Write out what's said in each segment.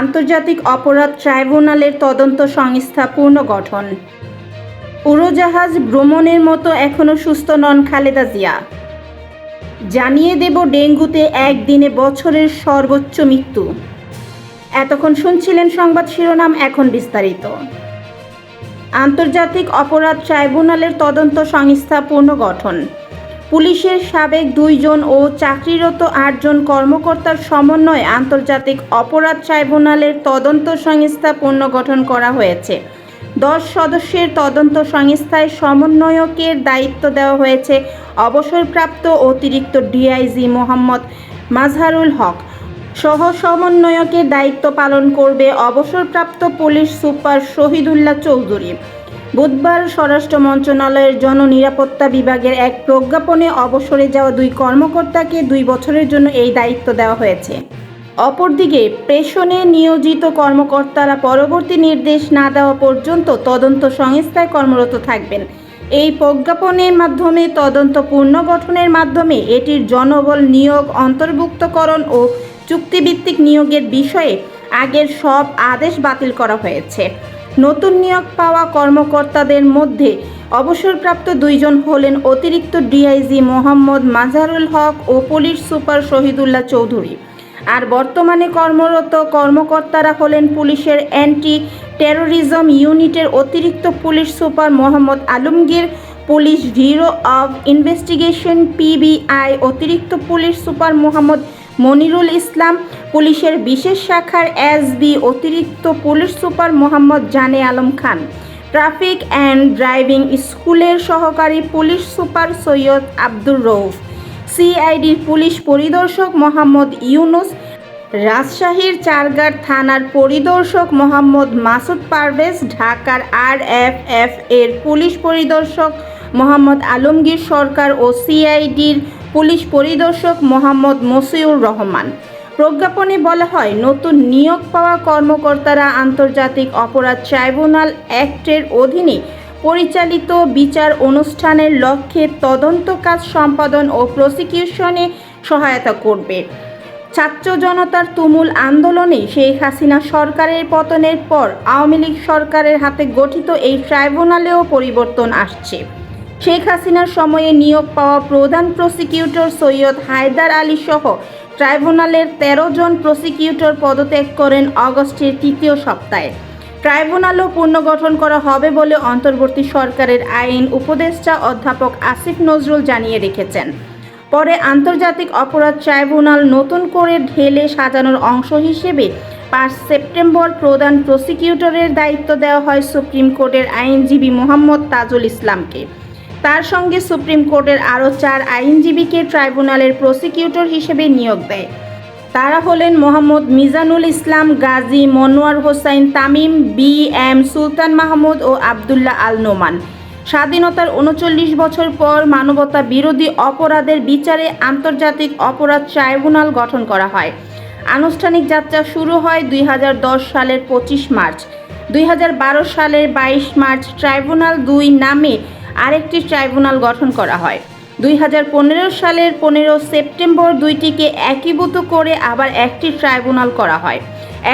আন্তর্জাতিক অপরাধ ট্রাইব্যুনালের তদন্ত সংস্থা পুনর্গঠন। উড়োজাহাজ ভ্রমণের মতো এখনও সুস্থ নন খালেদা জিয়া। জানিয়ে দেব ডেঙ্গুতে একদিনে বছরের সর্বোচ্চ মৃত্যু। এতক্ষণ শুনছিলেন সংবাদ শিরোনাম এখন বিস্তারিত। আন্তর্জাতিক অপরাধ ট্রাইব্যুনালের তদন্ত সংস্থা পুনর্গঠন। পুলিশের সাবেক দুইজন ও চাকরিরত আটজন কর্মকর্তার সমন্বয়ে আন্তর্জাতিক অপরাধ ট্রাইব্যুনালের তদন্ত সংস্থা পুনর্গঠন করা হয়েছে। দশ সদস্যের তদন্ত সংস্থায় সমন্বয়কের দায়িত্ব দেওয়া হয়েছে অবসরপ্রাপ্ত অতিরিক্ত ডিআইজি মোহাম্মদ মাজহারুল হক। সহ সমন্বয়কের দায়িত্ব পালন করবে অবসরপ্রাপ্ত পুলিশ সুপার শহীদুল্লাহ চৌধুরী। বুধবার স্বরাষ্ট্র মন্ত্রণালয়ের জননিরাপত্তা বিভাগের এক প্রজ্ঞাপনে অবসরে যাওয়া দুই কর্মকর্তাকে দুই বছরের জন্য এই দায়িত্ব দেওয়া হয়েছে। অপরদিকে, প্রেষণে নিয়োজিত কর্মকর্তারা পরবর্তী নির্দেশ না দেওয়া পর্যন্ত তদন্ত সংস্থায় কর্মরত থাকবেন। এই প্রজ্ঞাপনের মাধ্যমে তদন্ত পুনর্গঠনের মাধ্যমে এটির জনবল নিয়োগ অন্তর্ভুক্তকরণ ও চুক্তিভিত্তিক নিয়োগের বিষয়ে আগের সব আদেশ বাতিল করা হয়েছে। নতুন নিয়োগ পাওয়া কর্মকর্তাদের মধ্যে অবসরপ্রাপ্ত দুইজন হলেন অতিরিক্ত ডিআইজি মোহাম্মদ মাজারুল হক ও পুলিশ সুপার শহীদুল্লাহ চৌধুরী। আর বর্তমানে কর্মরত কর্মকর্তারা হলেন পুলিশের অ্যান্টি টেরোরিজম ইউনিটের অতিরিক্ত police super Mohammad Alamgir, police bureau of investigation, PBI, অতিরিক্ত পুলিশ সুপার মোহাম্মদ মনিরুল ইসলাম, পুলিশের বিশেষ শাখার এসবি অতিরিক্ত police super Mohammad Jane Alam Khan. Traffic and driving স্কুলের সহকারী পুলিশ সুপার সৈয়দ আব্দুর রৌফ সিআইডির পুলিশ পরিদর্শক মোহাম্মদ ইউনুস। রাজশাহীর চারগার থানার পরিদর্শক মোহাম্মদ মাসুদ পারভেজ। ঢাকার আর এফ এফ এর পুলিশ পরিদর্শক মোহাম্মদ আলমগীর সরকার ও সিআইডির পুলিশ পরিদর্শক মোহাম্মদ মসিউর রহমান। প্রজ্ঞাপনে বলা হয়, নতুন নিয়োগ পাওয়া কর্মকর্তারা আন্তর্জাতিক অপরাধ ট্রাইব্যুনাল অ্যাক্টের অধীনে পরিচালিত বিচার অনুষ্ঠানের লক্ষ্যে তদন্ত কাজ সম্পাদন ও প্রসিকিউশনে সহায়তা করবে। ছাত্র জনতার তুমুল আন্দোলনে শেখ হাসিনা সরকারের পতনের পর আওয়ামী লীগ সরকারের হাতে গঠিত এই ট্রাইব্যুনালেও পরিবর্তন আসছে। শেখ হাসিনার সময়ে নিয়োগ পাওয়া প্রধান প্রসিকিউটর সৈয়দ হায়দার আলী সহ ট্রাইব্যুনালের ১৩ জন প্রসিকিউটর পদত্যাগ করেন অগস্টের তৃতীয় সপ্তাহে। ট্রাইব্যুনালও পুনর্গঠন করা হবে বলে অন্তর্বর্তী সরকারের আইন উপদেষ্টা অধ্যাপক আসিফ নজরুল জানিয়ে রেখেছেন। পরে আন্তর্জাতিক অপরাধ ট্রাইব্যুনাল নতুন করে ঢেলে সাজানোর অংশ হিসেবে পাঁচ সেপ্টেম্বর প্রধান প্রসিকিউটরের দায়িত্ব দেওয়া হয় সুপ্রিম কোর্টের আইনজীবী মোহাম্মদ তাজুল ইসলামকে। তার সঙ্গে সুপ্রিম কোর্টের আরও চার আইনজীবীকে ট্রাইব্যুনালের প্রসিকিউটর হিসেবে নিয়োগ দেয়। তারা হলেন মোহাম্মদ মিজানুল ইসলাম, গাজী মনোয়ার হোসাইন তামিম, বি এম সুলতান মাহমুদ ও আবদুল্লাহ আল নোমান। স্বাধীনতার উনচল্লিশ বছর পর মানবতা বিরোধী অপরাধের বিচারে আন্তর্জাতিক অপরাধ ট্রাইব্যুনাল গঠন করা হয়। আনুষ্ঠানিক যাত্রা শুরু হয় দুই হাজার দশ সালের পঁচিশ মার্চ। দুই হাজার বারো সালের বাইশ মার্চ ট্রাইব্যুনাল দুই নামে আরেকটি ট্রাইব্যুনাল গঠন করা হয়। দুই হাজার পনেরো সালের পনেরো সেপ্টেম্বর দুইটিকে একীভূত করে আবার একটি ট্রাইব্যুনাল করা হয়।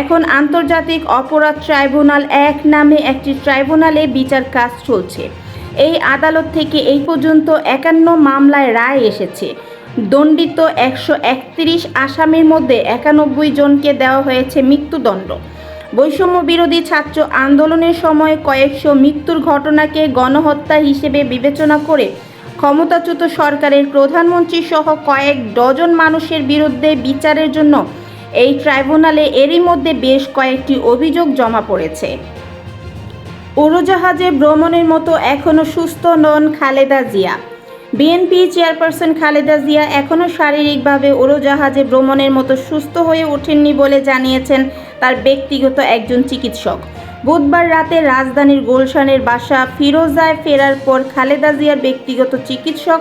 এখন আন্তর্জাতিক অপরাধ ট্রাইব্যুনাল এক নামে একটি ট্রাইব্যুনালে বিচার কাজ চলছে। এই আদালত থেকে এই পর্যন্ত একান্ন মামলায় রায় এসেছে। দণ্ডিত একশো একত্রিশ আসামির মধ্যে একানব্বই জনকে দেওয়া হয়েছে মৃত্যুদণ্ড। বৈষম্য বিরোধী ছাত্র আন্দোলনের সময় কয়েকশো মৃত্যুর ঘটনাকে গণহত্যা হিসেবে বিবেচনা করে ক্ষমতাচ্যুত সরকারের প্রধানমন্ত্রী সহ কয়েক ডজন মানুষের বিরুদ্ধে বিচারের জন্য এই ট্রাইব্যুনালে এরই মধ্যে বেশ কয়েকটি অভিযোগ জমা পড়েছে। উড়োজাহাজে ভ্রমণের মতো এখনও সুস্থ নন খালেদা জিয়া। বিএনপি চেয়ারপারসন খালেদা জিয়া এখনও শারীরিকভাবে উড়োজাহাজে ভ্রমণের মতো সুস্থ হয়ে ওঠেননি বলে জানিয়েছেন তার ব্যক্তিগত একজন চিকিৎসক। বুধবার রাতে রাজধানীর গুলশানের বাসা ফিরোজায় ফেরার পর খালেদা জিয়ার ব্যক্তিগত চিকিৎসক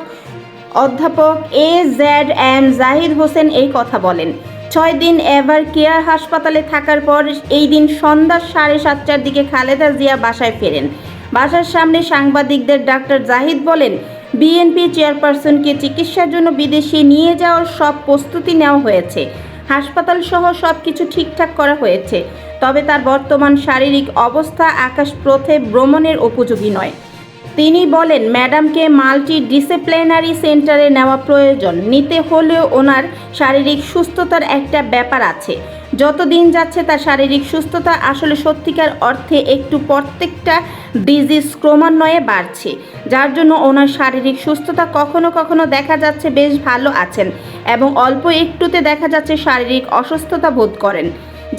অধ্যাপক A Z M Zahid Hossain এই কথা বলেন। ছয় দিন এভার কেয়ার হাসপাতালে থাকার পর এই দিন সন্ধ্যা সাড়ে সাতটার দিকে খালেদা জিয়া বাসায় ফেরেন। বাসার সামনে সাংবাদিকদের ডাক্তার জাহিদ বলেন, বিএনপি চেয়ারপারসনকে চিকিৎসার জন্য বিদেশে নিয়ে যাওয়ার সব প্রস্তুতি নেওয়া হয়েছে। হাসপাতাল সহ সব কিছু ঠিকঠাক করা হয়েছে, তবে তার বর্তমান শারীরিক অবস্থা আকাশ প্রথে ভ্রমণের উপযোগী নয়। তিনি বলেন, ম্যাডামকে মাল্টি ডিসিপ্লিনারি সেন্টারে নেওয়া প্রয়োজন। নিতে হলেও ওনার শারীরিক সুস্থতার একটা ব্যাপার আছে। যত দিন যাচ্ছে তার শারীরিক সুস্থতা আসলে সত্যিকার অর্থে একটু প্রত্যেকটা ডিজিজ ক্রমান্বয়ে বাড়ছে, যার জন্য ওনার শারীরিক সুস্থতা কখনো কখনো দেখা যাচ্ছে বেশ ভালো আছেন এবং অল্প একটুতে দেখা যাচ্ছে শারীরিক অসুস্থতা বোধ করেন।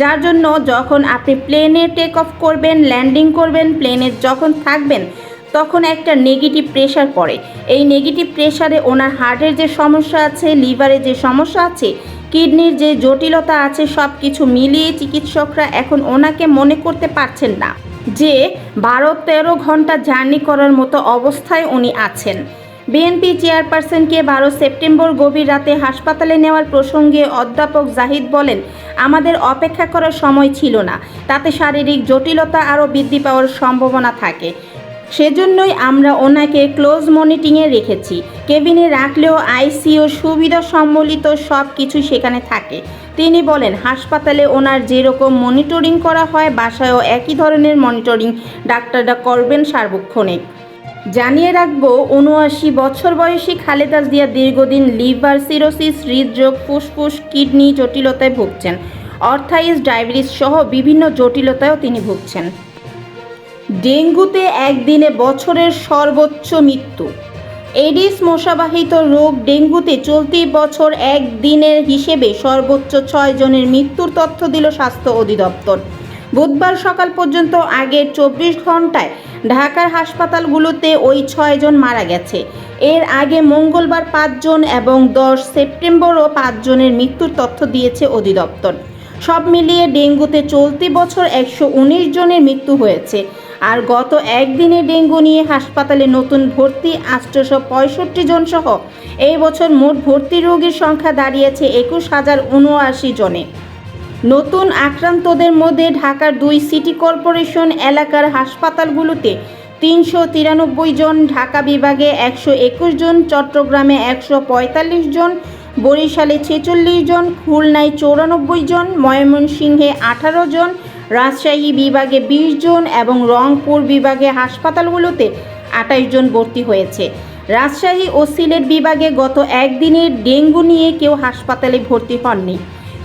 যার জন্য যখন আপনি প্লেনে টেক অফ করবেন ল্যান্ডিং করবেন প্লেনে যখন থাকবেন, তখন একটা নেগেটিভ প্রেশার পড়ে। এই নেগেটিভ প্রেশারে ওনার হার্টের যে সমস্যা আছে লিভারে যে সমস্যা আছে কিডনির যে জটিলতা আছে সব কিছু মিলিয়ে চিকিৎসকরা এখন ওনাকে মনে করতে পারছেন না যে বারো তেরো ঘণ্টা জার্নি করার মতো অবস্থায় উনি আছেন। বিএনপি চেয়ারপারসনকে বারো সেপ্টেম্বর গভীর রাতে হাসপাতালে নেওয়ার প্রসঙ্গে অধ্যাপক জাহিদ বলেন, আমাদের অপেক্ষা করার সময় ছিল না। তাতে শারীরিক জটিলতা আরও বৃদ্ধি পাওয়ার সম্ভাবনা থাকে। সেজন্যই আমরা ওনাকে ক্লোজ মনিটিংয়ে রেখেছি। কেবিনে রাখলেও আইসিইউ সুবিধা সম্বলিত সব কিছু সেখানে থাকে। তিনি বলেন, হাসপাতালে ওনার যেরকম মনিটরিং করা হয়, বাসায়ও একই ধরনের মনিটরিং ডাক্তাররা করবেন সার্বক্ষণিক। জানিয়ে রাখব, উনআশি বছর বয়সী খালেদা জিয়া দীর্ঘদিন লিভার সিরোসিস, হৃদরোগ, ফুসফুস, কিডনি জটিলতায় ভুগছেন। অর্থাইস ডায়াবেটিস সহ বিভিন্ন জটিলতায়ও তিনি ভুগছেন। ডেঙ্গুতে একদিনে বছরের সর্বোচ্চ মৃত্যু। এডিস মশাবাহিত রোগ ডেঙ্গুতে চলতি বছর একদিনের হিসেবে সর্বোচ্চ ছয় জনের মৃত্যুর তথ্য দিল স্বাস্থ্য অধিদপ্তর। বুধবার সকাল পর্যন্ত আগের চব্বিশ ঘন্টায় ঢাকার হাসপাতালগুলোতে ওই ছয়জন মারা গেছে। এর আগে মঙ্গলবার পাঁচজন এবং দশ সেপ্টেম্বরও পাঁচজনের মৃত্যুর তথ্য দিয়েছে অধিদপ্তর। সব মিলিয়ে ডেঙ্গুতে চলতি বছর একশো উনিশ জনের মৃত্যু হয়েছে। আর গত একদিনে ডেঙ্গু নিয়ে হাসপাতালে নতুন ভর্তি আটশোশো পঁয়ষট্টি জন সহ। এই বছর মোট ভর্তি রোগীর সংখ্যা দাঁড়িয়েছে একুশ হাজার উনআশি জনে। নতুন আক্রান্তদের মধ্যে ঢাকার দুই সিটি কর্পোরেশন এলাকার হাসপাতালগুলোতে তিনশো তিরানব্বই জন, ঢাকা বিভাগে একশো একুশ জন, চট্টগ্রামে একশো পঁয়তাল্লিশ জন, বরিশালে ছেচল্লিশ জন, খুলনায় চৌরানব্বই জন, ময়মনসিংহে আঠারো জন রাজশাহী বিভাগে বিশ জন এবং রংপুর বিভাগে হাসপাতালগুলোতে আঠাশ জন ভর্তি হয়েছে। রাজশাহী ও সিলেট বিভাগে গত একদিনের ডেঙ্গু নিয়ে কেউ হাসপাতালে ভর্তি হননি।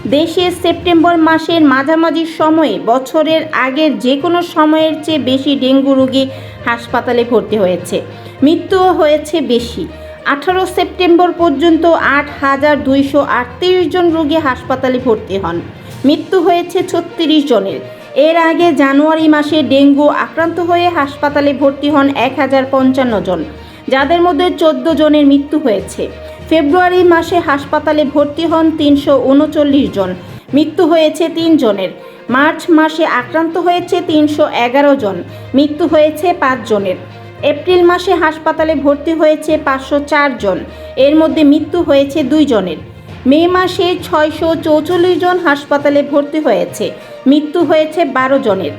দেশে সেপ্টেম্বর মাসের মাঝামাঝি সময়ে বছরের আগের যে কোনো সময়ের চেয়ে বেশি ডেঙ্গু রোগী হাসপাতালে ভর্তি হয়েছে। মৃত্যুও হয়েছে বেশি। আঠারো সেপ্টেম্বর পর্যন্ত আট হাজার দুইশো আটত্রিশ জন রোগী হাসপাতালে ভর্তি হন। মৃত্যু হয়েছে ছত্রিশ জনের। এর আগে জানুয়ারি মাসে ডেঙ্গু আক্রান্ত হয়ে হাসপাতালে ভর্তি হন এক হাজার পঞ্চান্ন জন, যাদের মধ্যে চোদ্দ জনের মৃত্যু হয়েছে। ফেব্রুয়ারি মাসে হাসপাতালে ভর্তি হন তিনশো উনচল্লিশ জন, মৃত্যু হয়েছে তিন জনের। মার্চ মাসে আক্রান্ত হয়েছে তিনশো এগারো জন, মৃত্যু হয়েছে পাঁচ জনের। এপ্রিল মাসে হাসপাতালে ভর্তি হয়েছে পাঁচশো চার জন, এর মধ্যে মৃত্যু হয়েছে দুই জনের। মে মাসে ছয়শো চৌচল্লিশ জন হাসপাতালে ভর্তি হয়েছে। মৃত্যু হয়েছে বারো জনের।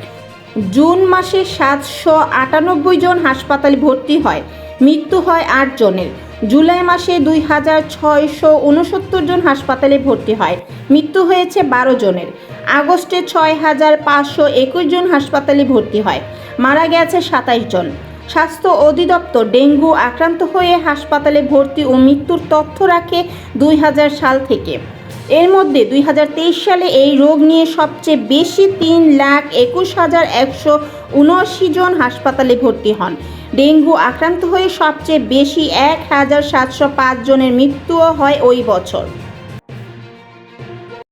জুন মাসে সাতশো আটানব্বই জন হাসপাতালে ভর্তি হয়। মৃত্যু হয় আট জনের। জুলাই মাসে দুই হাজার ছয়শো উনসত্তর জন হাসপাতালে ভর্তি হয়। মৃত্যু হয়েছে বারো জনের। আগস্টে ছয় হাজার পাঁচশো একুশ জন হাসপাতালে ভর্তি হয়। মারা গেছে সাতাইশ জন। স্বাস্থ্য অধিদপ্তর ডেঙ্গু আক্রান্ত হয়ে হাসপাতালে ভর্তি ও মৃত্যুর তথ্য রাখে দুই হাজার সাল থেকে। এর মধ্যে দুই হাজার তেইশ সালে এই রোগ নিয়ে সবচেয়ে বেশি তিন লাখ একুশ হাজার একশো উনআশি জন হাসপাতালে ভর্তি হন। ডেঙ্গু আক্রান্ত হয়ে সবচেয়ে বেশি এক হাজার সাতশো পাঁচ জনের মৃত্যুও হয় ওই বছর।